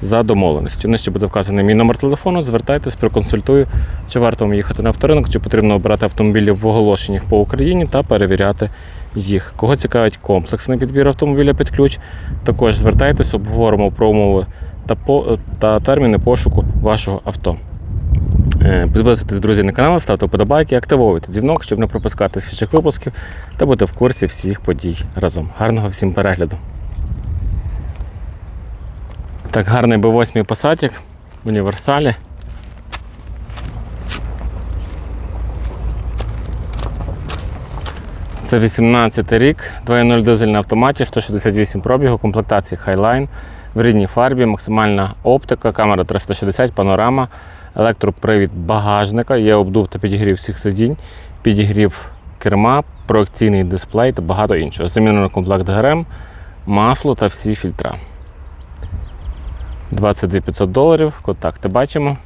за домовленістю. Нижче буде вказаний мій номер телефону. Звертайтесь, проконсультую, чи варто вам їхати на авторинок, чи потрібно обирати автомобілі в оголошеннях по Україні та перевіряти їх. Кого цікавить комплексний підбір автомобіля під ключ, також звертайтесь, обговоримо про умови та, по, та терміни пошуку вашого авто. Е, Підписуйтесь, друзі, на канал, ставте вподобайки, активовуйте дзвінок, щоб не пропускати свіжих випусків та бути в курсі всіх подій разом. Гарного всім перегляду! Так, гарний B8 посадик в універсалі. Це 18 рік, 2.0 дизель на автоматі, 168 пробігу, комплектації Highline, в рідній фарбі, максимальна оптика, камера 360, панорама, електропривід багажника, є обдув та підігрів всіх сидінь, підігрів керма, проекційний дисплей та багато іншого. Замінено комплект ГРМ, масло та всі фільтра. 22 500 доларів. Контакти бачимо.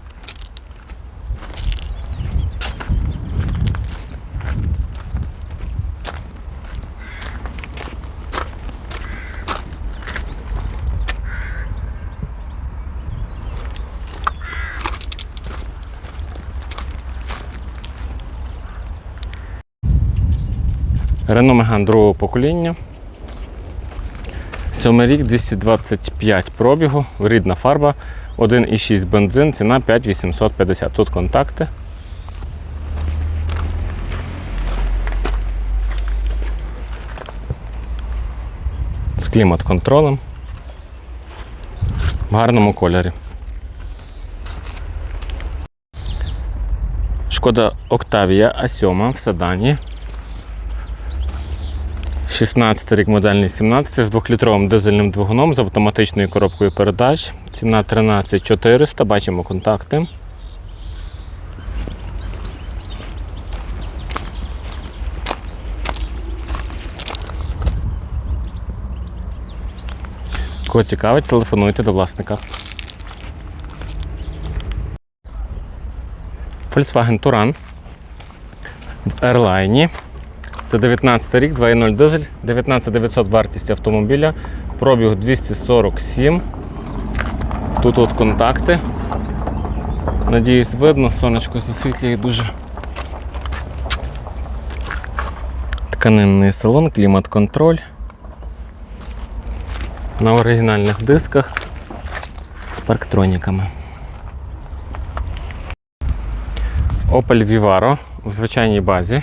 Renault Megane другого покоління. Сьомий рік 225 пробігу, рідна фарба, 1,6 бензин, ціна 5850. Тут контакти. З клімат-контролем. В гарному кольорі. Шкода Octavia A7 в седані. 16 рік модельний 17 з 2-літровим дизельним двигуном з автоматичною коробкою передач. Ціна 13400, бачимо контакти. Кого цікавить, телефонуйте до власника. Volkswagen Touran в Airline. Це 19 рік, 2.0 дизель, 19900 вартість автомобіля, пробіг 247. Тут от контакти. Надіюсь, видно, сонечко засвітлює дуже. Тканинний салон, клімат-контроль. На оригінальних дисках з парктроніками. Opel Vivaro в звичайній базі.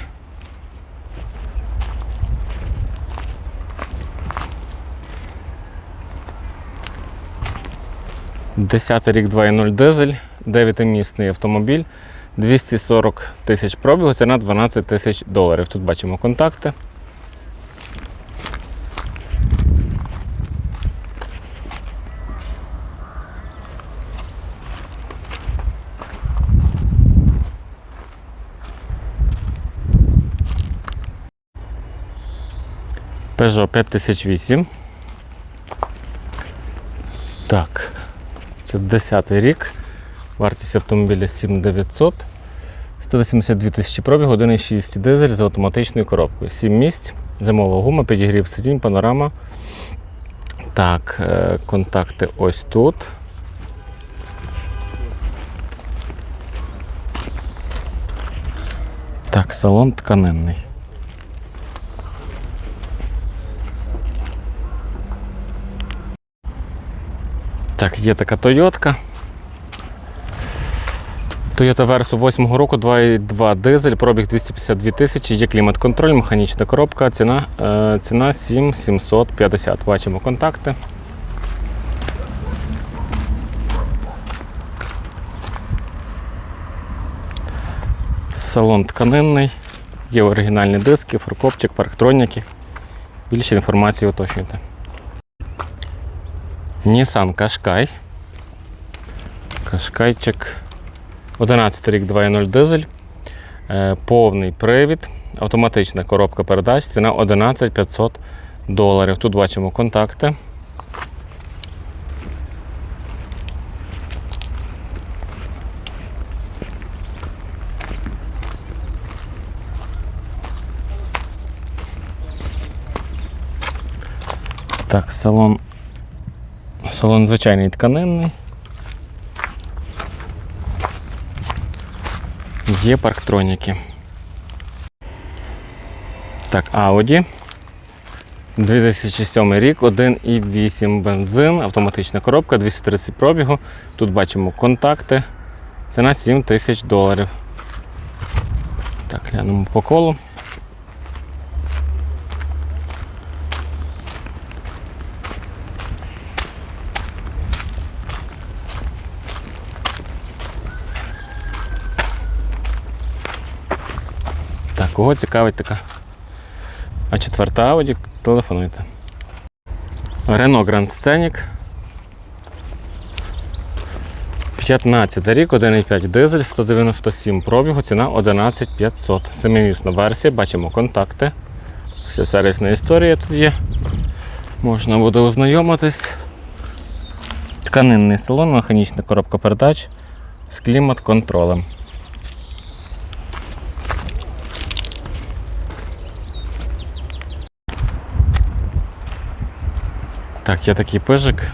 Десятий рік 2.0 дизель, 9-місний автомобіль, 240 тисяч пробігу, ціна 12 тисяч доларів. Тут бачимо контакти. Peugeot 5008. Так. Це 10 рік. Вартість автомобіля 7900. 182 тисячі пробігу, 1,6 дизель з автоматичною коробкою. 7 місць, зимова гума, підігрів сидінь, панорама. Так, е, контакти ось тут. Так, салон тканинний. Так, є така Тойотка. Toyota Verso 8 року, 2,2 дизель, пробіг 252 тисячі, є клімат-контроль, механічна коробка, ціна, е, ціна 7750. Бачимо контакти. Салон тканинний, є оригінальні диски, фаркопчик, парктроніки. Більше інформації уточнюйте. Nissan Qashqai. Кашкайчик. 11 рік 2.0 дизель. Е, Повний привід. Автоматична коробка передач. Ціна 11 500 доларів. Тут бачимо контакти. Так, салон. Салон звичайний тканинний. Є парктроніки. Так, Audi. 2007 рік, 1,8 бензин, автоматична коробка, 230 пробігу. Тут бачимо контакти. Ціна 7 тисяч доларів. Так, глянемо по колу. Кого цікавить така? А четверта Audi, телефонуйте. Renault Grand Scenic. 15 рік, 1,5 дизель, 197 пробігу, ціна 11 500. Семимісна версія, бачимо контакти. Вся сервісна історія тут є. Можна буде ознайомитись. Тканинний салон, механічна коробка передач з клімат-контролем. Так, є такий пижик.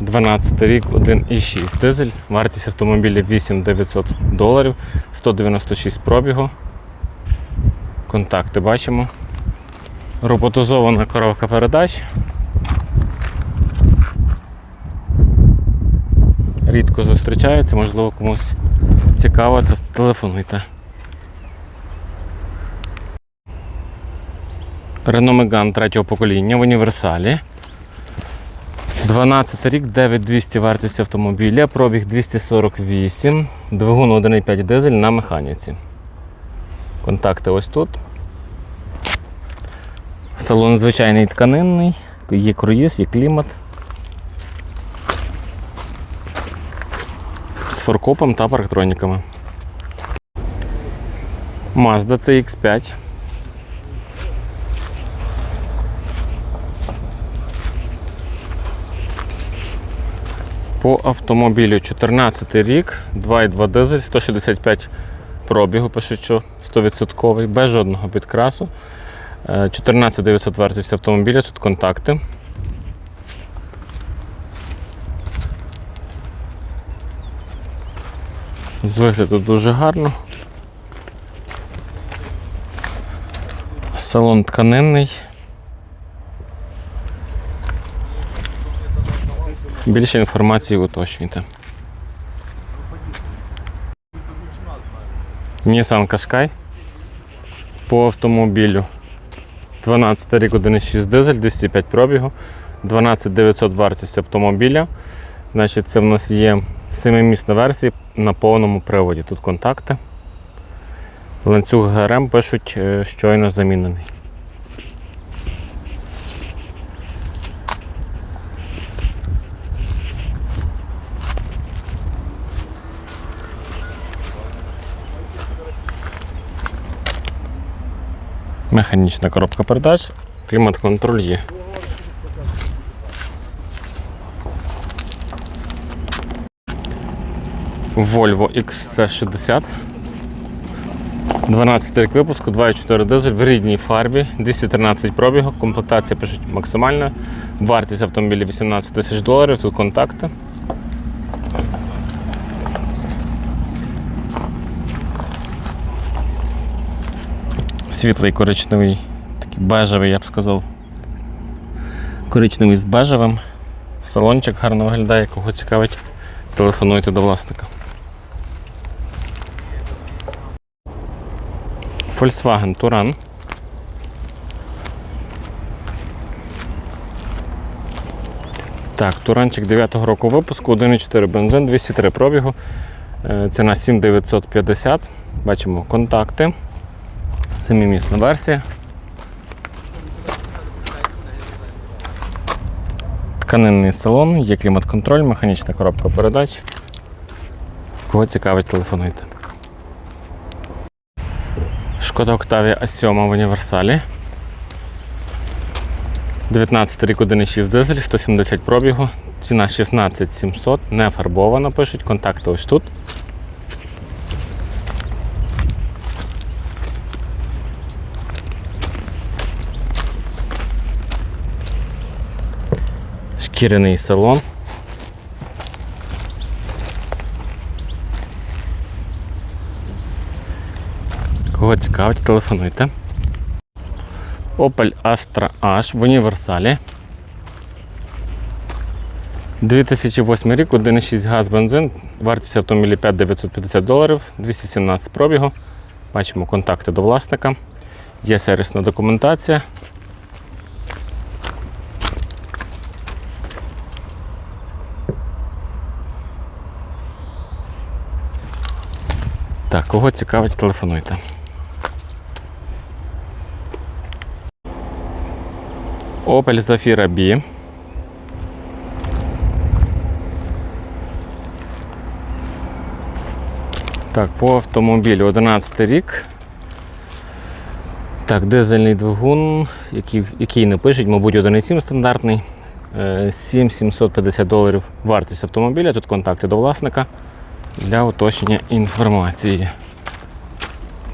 12 рік, 1,6 дизель. Вартість автомобіля 8900 доларів, 196 пробігу. Контакти бачимо. Роботизована коробка передач. Рідко зустрічається, можливо комусь цікаво, телефонуйте. Renault Megane третього покоління в універсалі. 12 рік, 9200 вартість автомобіля, пробіг 248, двигун 1,5 дизель на механіці. Контакти ось тут. Салон звичайний тканинний, є круїз, є клімат. З форкопом та парктроніками. Mazda CX5. По автомобілю 14 рік, 2,2 дизель, 165 пробігу, пишуть, що 100%, без жодного підкрасу. Е, 14 900 вартість автомобіля, тут контакти. З вигляду дуже гарно. Салон тканинний. Більше інформації уточнюйте. Nissan Qashqai по автомобілю 12 рік 1,6 дизель, 205 пробігу, 12 900 вартість автомобіля. Значить, це в нас є семимісна версія на повному приводі. Тут контакти. Ланцюг ГРМ пишуть е, щойно замінений. Механічна коробка передач, клімат-контроль є. Volvo XC60. 12 рік випуску, 2,4 дизель в рідній фарбі, 213 пробігу, комплектація пишуть максимальна. Вартість автомобіля 18 тисяч доларів, тут контакти. Світлий коричневий, такий бежевий, я б сказав. Коричневий з бежевим. Салончик гарно виглядає, кого цікавить, телефонуйте до власника. Volkswagen Touran. Так, Туранчик 9-го року випуску, 1,4 бензин, 203 пробігу. Е, Ціна 7950. Бачимо контакти. Семимісна версія. Тканинний салон, є клімат-контроль, механічна коробка передач. Кого цікавить, телефонуйте. Шкода Octavia A7 в універсалі. 19 рік 1,6 дизель, 170 пробігу, ціна 16 700, не фарбована, пишуть, контакти ось тут. Шкіряний салон. Кого цікавить, телефонуйте. Opel Astra H в універсалі. 2008 рік, 1,6 газ бензин, вартість автомобіля 5950 доларів, 217 пробігу. Бачимо контакти до власника. Є сервісна документація. Так, кого цікавить, телефонуйте. Opel Zafira B. Так, по автомобілю 11 рік. Так, дизельний двигун, який, який не пишуть, мабуть, 1,7 стандартний. Е, 7750 доларів вартість автомобіля. Тут контакти до власника для уточнення інформації.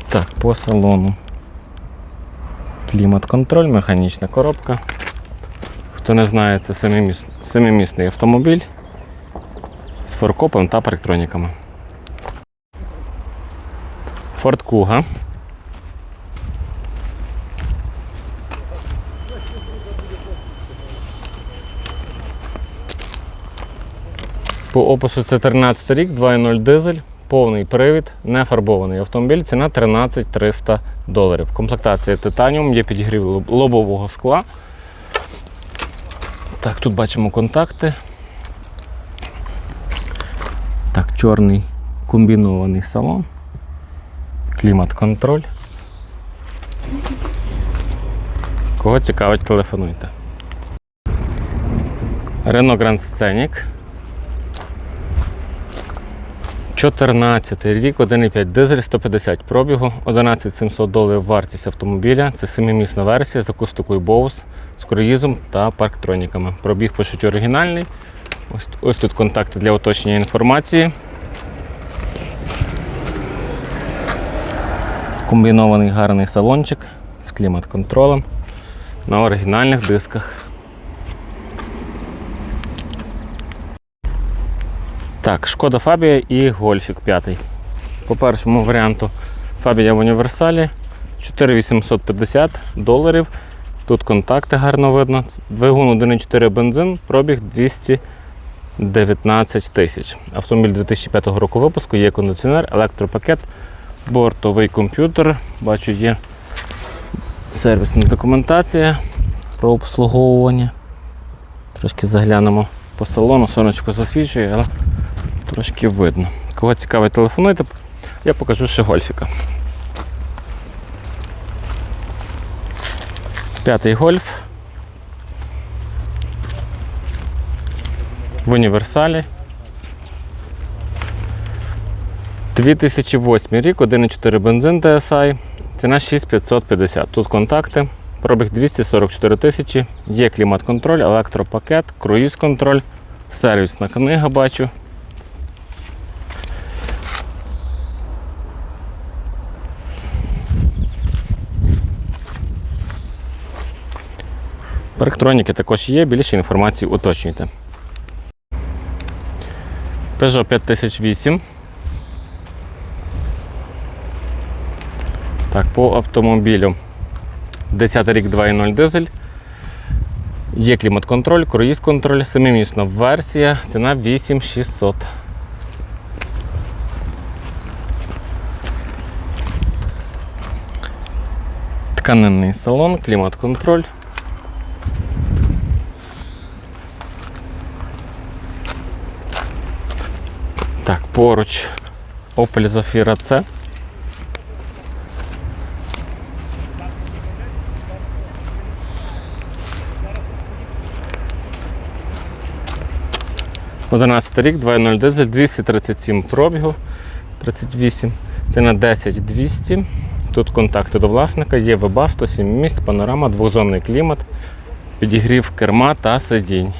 Так, по салону. Клімат-контроль, механічна коробка. Хто не знає, це семиміс- семимісний автомобіль з форкопом та парктроніками. Ford Kuga. По опису це 13 рік, 2.0 дизель, повний привід, не фарбований автомобіль. Ціна 13 300 доларів. Комплектація титаніум, є підігрів лобового скла. Так, тут бачимо контакти. Так, чорний комбінований салон. Клімат-контроль. Кого цікавить, телефонуйте. Renault Grand Scenic. 14 рік, 1,5 дизель, 150 пробігу, 11 700 доларів вартість автомобіля. Це семимісна версія з акустикою Bose, з круїзом та парктроніками. Пробіг пишуть оригінальний. Ось, ось тут контакти для уточнення інформації. Комбінований гарний салончик з клімат-контролем на оригінальних дисках. Так, шкода Фабія і Гольфік 5. По першому варіанту Фабія в універсалі 4850 доларів. Тут контакти гарно видно. Двигун 1,4 бензин, пробіг 219 тисяч. Автомобіль 2005 року випуску, є кондиціонер, електропакет, бортовий комп'ютер. Бачу, є сервісна документація про обслуговування. Трошки заглянемо по салону, сонечко засвічує, але трошки видно. Кого цікавить, телефонуйте, я покажу ще гольфіка. П'ятий гольф. В універсалі. 2008 рік, 1,4 бензин DSI, ціна 6550. Тут контакти, пробіг 244 тисячі, є клімат-контроль, електропакет, круїз-контроль, сервісна книга бачу. Парктроніки також є, більше інформації уточнюйте. Peugeot 5008. Так, по автомобілю. 10 рік 2.0 дизель. Є клімат-контроль, круїз-контроль, семимісна версія, ціна 8600. Тканинний салон, клімат-контроль. Так, поруч Opel Zafira C. 11 рік, 2.0 дизель, 237 пробігу, 38. Це на 10 200. Тут контакти до власника, є веба 107 місць, панорама, двозонний клімат, підігрів керма та сидінь.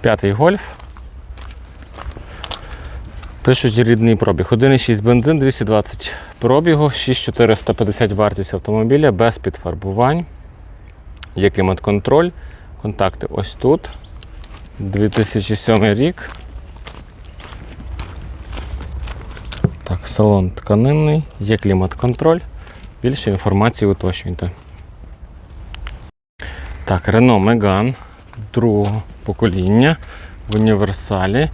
П'ятий гольф. Пишуть рідний пробіг. 1,6 бензин, 220 пробігу, 6450 вартість автомобіля без підфарбувань. Є клімат-контроль. Контакти ось тут. 2007 рік. Так, салон тканинний, є клімат-контроль. Більше інформації уточнюйте. Так, Renault Megane другого покоління в універсалі.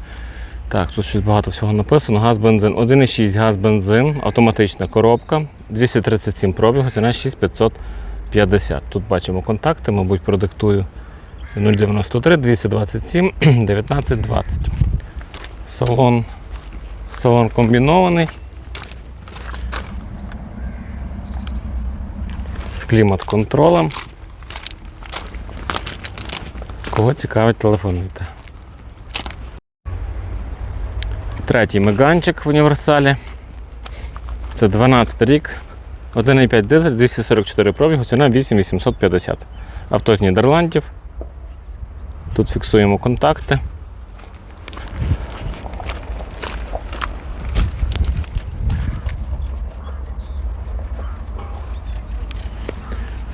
Так, тут щось багато всього написано. Газ бензин. 1,6 газ бензин, автоматична коробка, 237 пробігу, ціна 6550. Тут бачимо контакти, мабуть, продиктую. Це 093 227 1920. Салон, салон комбінований. З клімат-контролем. Кого цікавить, телефонуйте. Третій меганчик в універсалі. Це 12 рік. 1,5 дизель, 244 пробігу, ціна 8850. Авто з Нідерландів. Тут фіксуємо контакти.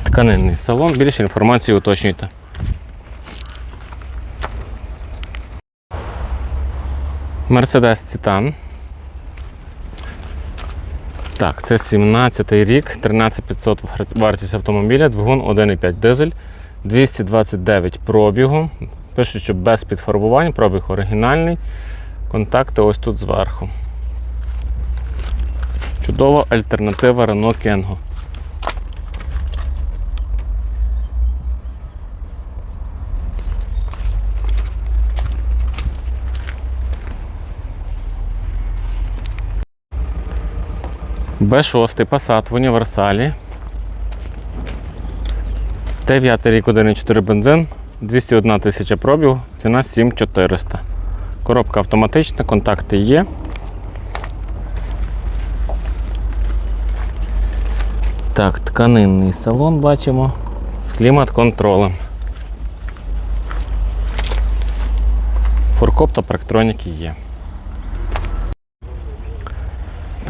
Тканинний салон. Більше інформації уточнюйте. Мерседес Цитан. Так, це 17 рік, 13500 вартість автомобіля, двигун 1,5 дизель, 229 пробігу. Пишуть, що без підфарбувань, пробіг оригінальний. Контакти ось тут зверху. Чудова альтернатива Renault Kengo. Б6 Passat в універсалі. Т9 рік 1,4 бензин, 201 тисяча пробігу, ціна 7400. Коробка автоматична, контакти є. Так, тканинний салон бачимо з клімат-контролем. Форкоп та парктроніки є.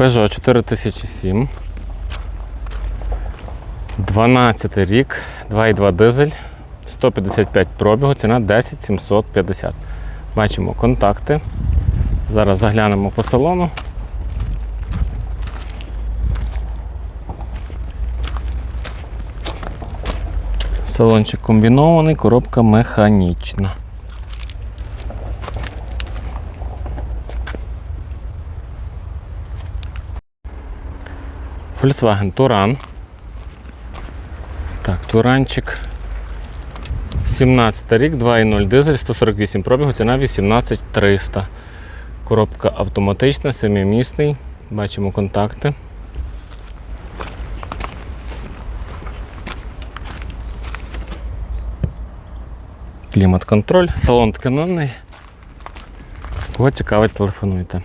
Peugeot 4007. 12 рік, 2,2 дизель, 155 пробігу, ціна 10 750. Бачимо контакти. Зараз заглянемо по салону. Салончик комбінований, коробка механічна. Volkswagen Туран. Так, Туранчик. 17 рік, 2,0 дизель, 148 пробігу, ціна 18300. Коробка автоматична, семимісний. Бачимо контакти. Клімат-контроль, салон тканинний. Кого цікавить, телефонуйте.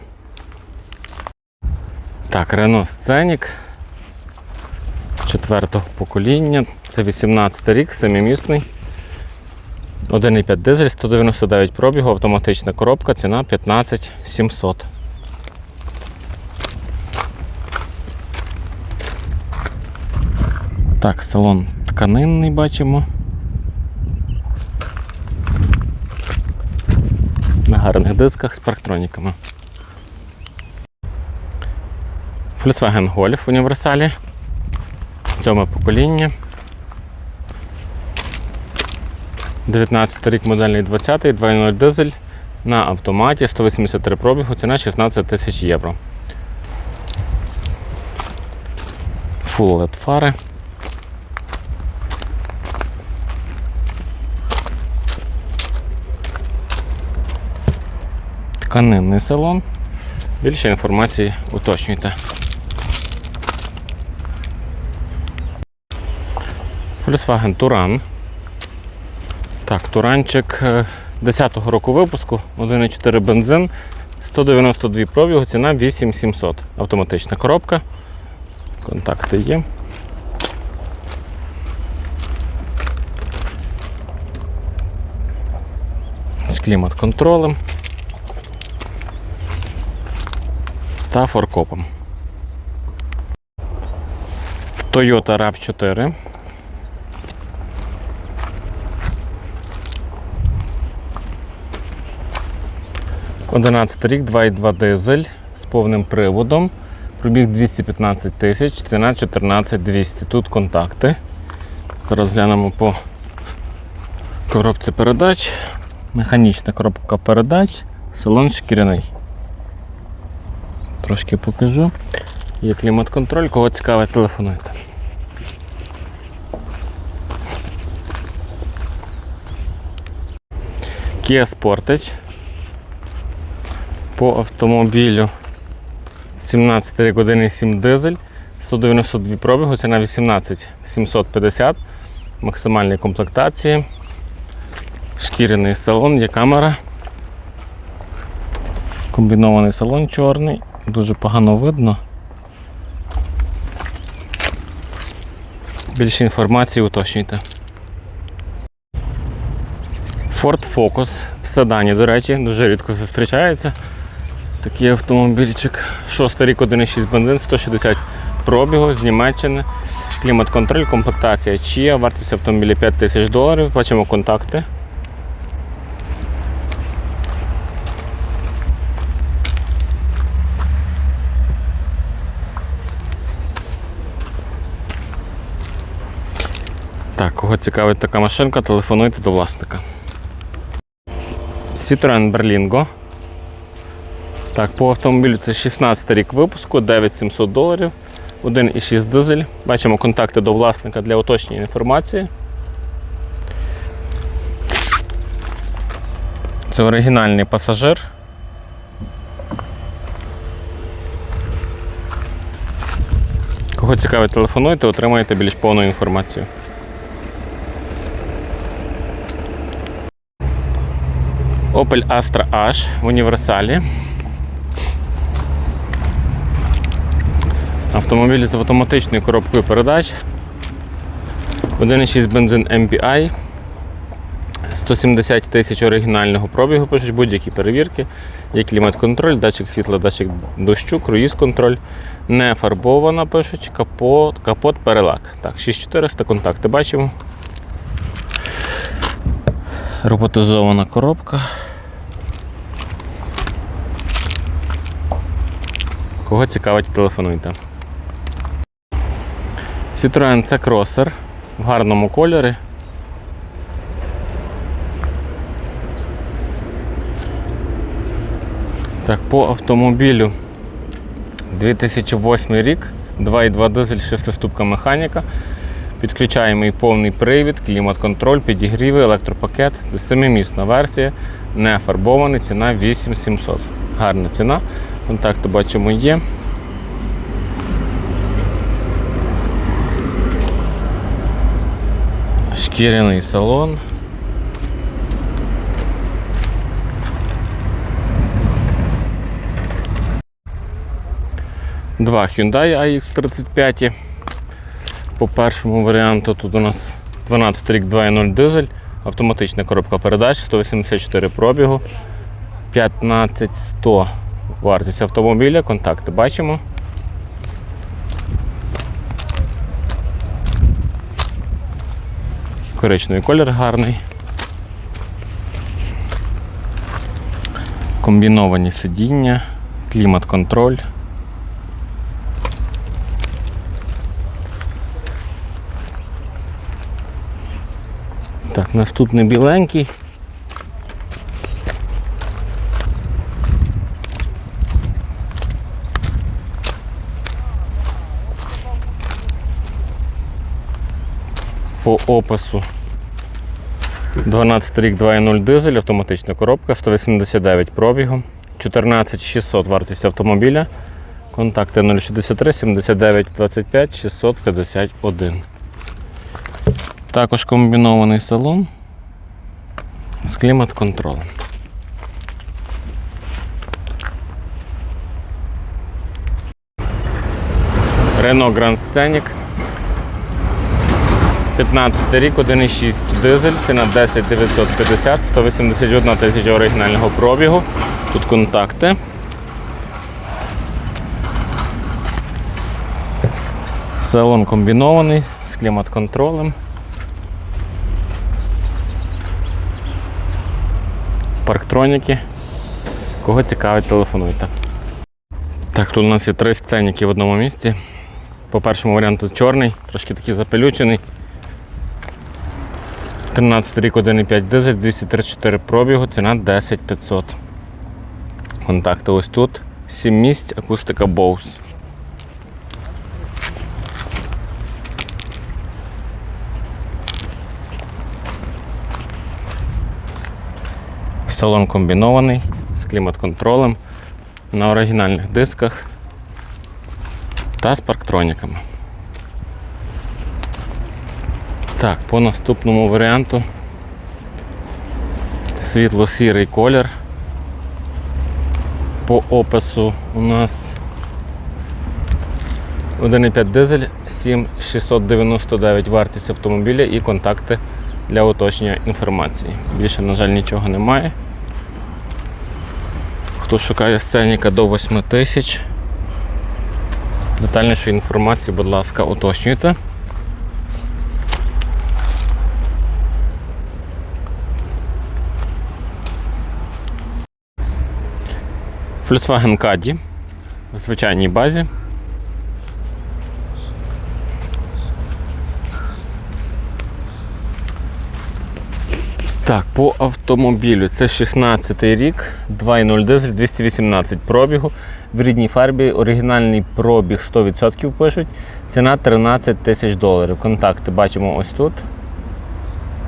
Так, Renault Scenic четвертого покоління. Це 18 рік, семимісний. 1,5 дизель, 199 пробігу, автоматична коробка, ціна 15 700. Так, салон тканинний бачимо. На гарних дисках з парктроніками. Volkswagen Golf в універсалі. Сьоме покоління. 19 рік модельний 20 2.0 дизель на автоматі 183 пробігу, ціна 16 тисяч євро. Full LED фари. Тканинний салон. Більше інформації уточнюйте. Volkswagen Туран. Так, Туранчик 10-го е, року випуску, 1,4 бензин, 192 пробігу, ціна 8700. Автоматична коробка. Контакти є. З клімат-контролем та форкопом. Toyota rav 4 11 рік, 2,2 дизель з повним приводом. Пробіг 215 тисяч, ціна 14 200. Тут контакти. Зараз глянемо по коробці передач. Механічна коробка передач, салон шкіряний. Трошки покажу. Є клімат-контроль, кого цікавить, телефонуйте. Kia Sportage по автомобілю 17 рік 1,7 дизель, 192 пробігу, ціна 18 750, максимальні комплектації, шкіряний салон, є камера. Комбінований салон чорний, дуже погано видно. Більше інформації уточнюйте. Ford Focus в седані, до речі, дуже рідко зустрічається. Такий автомобільчик. 6 рік 1,6 бензин, 160 пробігу з Німеччини. Клімат-контроль, комплектація Chia, вартість автомобіля 5 тисяч доларів. Бачимо контакти. Так, кого цікавить така машинка, телефонуйте до власника. Citroen Berlingo. Так, по автомобілю це 16 рік випуску, 9700 доларів, 1,6 дизель. Бачимо контакти до власника для уточнення інформації. Це оригінальний пасажир. Кого цікавить, телефонуйте, отримаєте більш повну інформацію. Opel Astra H в універсалі. Автомобіль з автоматичною коробкою передач. 1,6 бензин MPI. 170 тисяч оригінального пробігу, пишуть будь-які перевірки. Є клімат-контроль, датчик світла, датчик дощу, круїз-контроль. Не фарбована, пишуть, капот, капот, перелак. Так, 6400 контакти бачимо. Роботизована коробка. Кого цікавить, телефонуйте. Citroen C Crosser в гарному кольорі. Так, по автомобілю 2008 рік, 2,2 дизель, 6-ступка механіка. Підключаємо і повний привід, клімат-контроль, підігріви, електропакет. Це 7-місна версія, не фарбований, ціна 8700. Гарна ціна. Контакти бачимо є. Шкіряний салон. Два Hyundai AX35. По першому варіанту тут у нас 12 рік 2.0 дизель, автоматична коробка передач, 184 пробігу, 15100 вартість автомобіля, контакти бачимо. Коричневий колір гарний. Комбіновані сидіння, клімат-контроль. Так, наступний біленький. По опису 12 рік 2.0 дизель, автоматична коробка, 189 пробігу, 14 600 вартість автомобіля. Контакти 063 79 25 651. Також комбінований салон з клімат-контролем. Renault Grand Scenic. 15 рік, 1,6 дизель, ціна 10 950, 181 тисяча оригінального пробігу. Тут контакти. Салон комбінований з клімат-контролем. Парктроніки. Кого цікавить, телефонуйте. Так, тут у нас є три сценіки в одному місці. По першому варіанту чорний, трошки такий запелючений. 13 рік 1,5 дизель, 234 пробігу, ціна 10 500. Контакти ось тут. 7 місць, акустика Bose. Салон комбінований з клімат-контролем на оригінальних дисках та з парктроніками. Так, по наступному варіанту світло-сірий колір. По опису у нас 1,5 дизель, 7699 вартість автомобіля і контакти для уточнення інформації. Більше, на жаль, нічого немає. Хто шукає сценіка до 8 тисяч. Детальнішу інформацію, будь ласка, уточнюйте. Volkswagen Caddy в звичайній базі. Так, по автомобілю це 16 рік, 2.0 дизель, 218 пробігу. В рідній фарбі оригінальний пробіг 100% пишуть. Ціна 13 тисяч доларів. Контакти бачимо ось тут.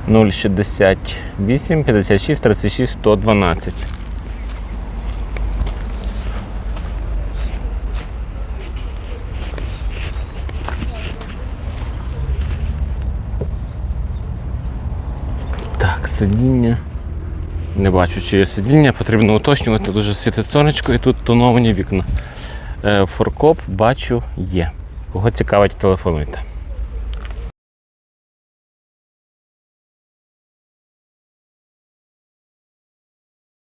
068 56 36 112. Так, сидіння. Не бачу, чи є сидіння, потрібно уточнювати. Дуже світить сонечко і тут тоновані вікна. Е, Форкоп бачу є. Кого цікавить, телефонуйте.